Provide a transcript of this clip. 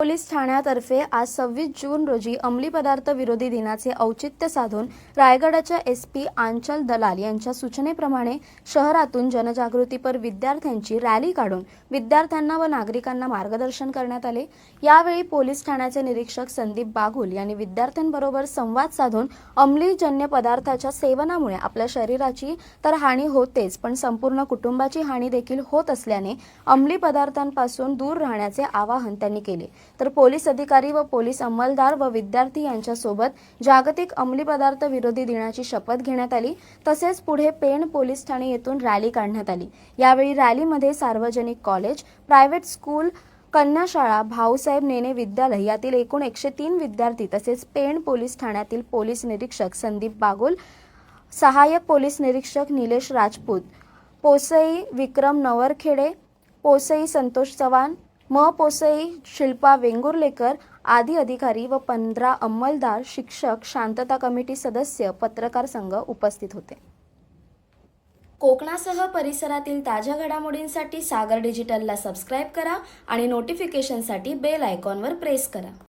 Police ठाण्यातर्फे आज सव्वीस जून रोजी अंमली पदार्थ विरोधी दिनाचे औचित्य साधून रायगडाच्या एस पी आंचल दलाल यांच्या सूचनेप्रमाणे शहरातून जनजागृतीपर विद्यार्थ्यांची रॅली काढून विद्यार्थ्यांना व नागरिकांना मार्गदर्शन करण्यात आले. यावेळी पोलीस ठाण्याचे निरीक्षक संदीप बागुल यांनी विद्यार्थ्यांबरोबर संवाद साधून अंमलीजन्य पदार्थाच्या सेवनामुळे आपल्या शरीराची तर हानी होतेच पण संपूर्ण कुटुंबाची हानी देखील होत असल्याने अंमली पदार्थांपासून दूर राहण्याचे आवाहन त्यांनी केले. तर पोलीस अधिकारी व पोलीस अंमलदार व विद्यार्थी यांच्यासोबत जागतिक अंमली पदार्थ विरोधी दिनाची शपथ घेण्यात आली. तसेच पुढे पेण पोलीस ठाणे येथून रॅली काढण्यात आली. यावेळी रॅलीमध्ये सार्वजनिक कॉलेज प्रायव्हेट स्कूल कन्याशाळा भाऊसाहेब नेने विद्यालय यातील एकूण एकशे तीन विद्यार्थी तसेच पेण पोलीस ठाण्यातील पोलीस निरीक्षक संदीप बागुल सहाय्यक पोलीस निरीक्षक निलेश राजपूत पोसई विक्रम नवरखेडे पोसई संतोष चव्हाण म. पोसई शिल्पा वेंगुर्लेकर आदी अधिकारी व पंधरा अंमलदार शिक्षक शांतता कमिटी सदस्य पत्रकार संघ उपस्थित होते. कोकणासह परिसरातील ताज्या घडामोडींसाठी सागर डिजिटलला सबस्क्राईब करा आणि नोटिफिकेशनसाठी बेल आयकॉनवर प्रेस करा.